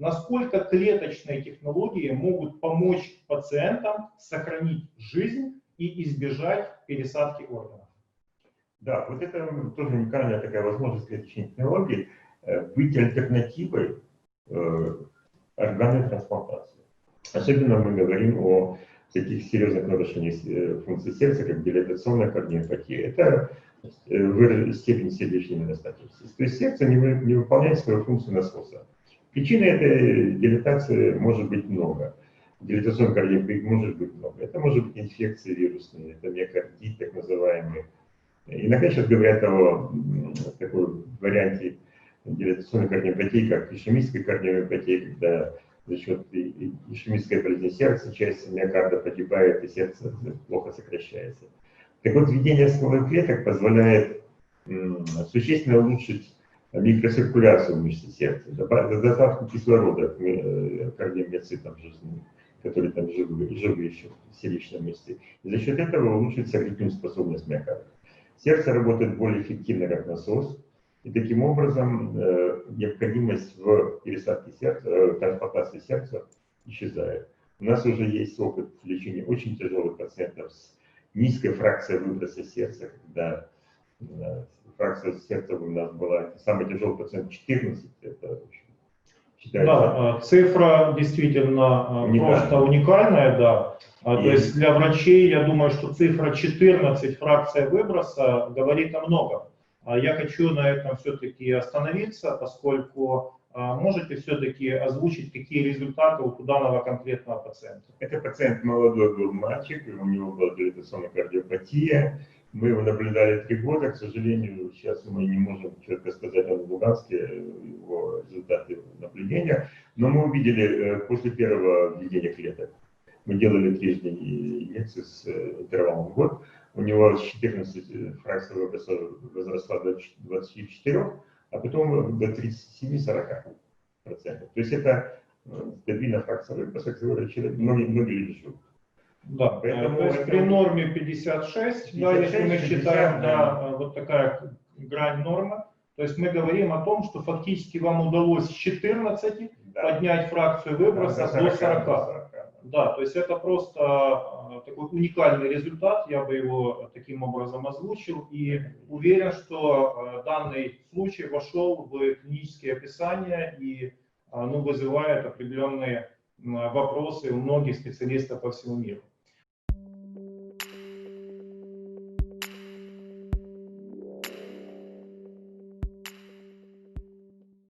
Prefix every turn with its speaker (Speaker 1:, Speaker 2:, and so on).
Speaker 1: насколько клеточные технологии могут помочь пациентам сохранить жизнь и избежать пересадки органов.
Speaker 2: Да, вот это тоже уникальная такая возможность клеточной технологии э, быть альтернативой э, органной трансплантации. Особенно мы говорим о таких серьезных нарушениях э, функции сердца, как дилатационная кардиопатия. Это степень сердечной недостаточности. То есть сердце не выполняет свою функцию насоса. Причин этой дилатации может быть много. Дилатационной кардиопатии может быть много. Это может быть инфекции вирусные, это миокардит так называемый. Иногда сейчас говорят о такой варианте дилатационной кардиопатии, как ишемической кардиопатии, когда за счет ишемической болезни сердца часть миокарда погибает и сердце плохо сокращается. Так вот, введение стволовых клеток позволяет существенно улучшить микроциркуляцию мышцы сердца, доставку кислорода к э, кардиомиоцитам жизни, которые там живы, живы еще в сердечной мышце. И за счет этого улучшить согретительную способность миокарда. Сердце работает более эффективно как насос, и таким образом э, необходимость в пересадке сердца, э, трансплантации сердца исчезает. У нас уже есть опыт лечения очень тяжелых пациентов с низкой фракцией выброса сердца, когда фракция сердца у нас была, самый тяжелый пациент 14, это
Speaker 1: считается. Да, цифра действительно уникальная. просто уникальная, да. И... То есть для врачей, я думаю, что цифра 14 фракция выброса говорит о многом. А я хочу на этом все-таки остановиться, поскольку а, можете все-таки озвучить, какие результаты у данного конкретного пациента?
Speaker 2: Это пациент молодой был мальчик, у него была дилатационная кардиопатия. Мы его наблюдали три года, к сожалению, сейчас мы не можем четко сказать о Луганске его результаты наблюдения, но мы увидели э, после первого введения клеток, мы делали трижды инъекции с э, интервалом в год, у него с 14 э, фракций ВПС возросла до 24, а потом до 37-40 процентов. То есть это стабильная фракция которую человек, многие, многие люди живут.
Speaker 1: Да, Поэтому то есть это... при норме 56, 56 да, если мы считаем, да, вот такая грань нормы, то есть мы говорим о том, что фактически вам удалось с 14 да. поднять фракцию выброса да, до 40. До 40. Да, то есть это просто а, такой уникальный результат, я бы его таким образом озвучил и уверен, что данный случай вошел в клинические описания и ну, вызывает определенные вопросы у многих специалистов по всему миру.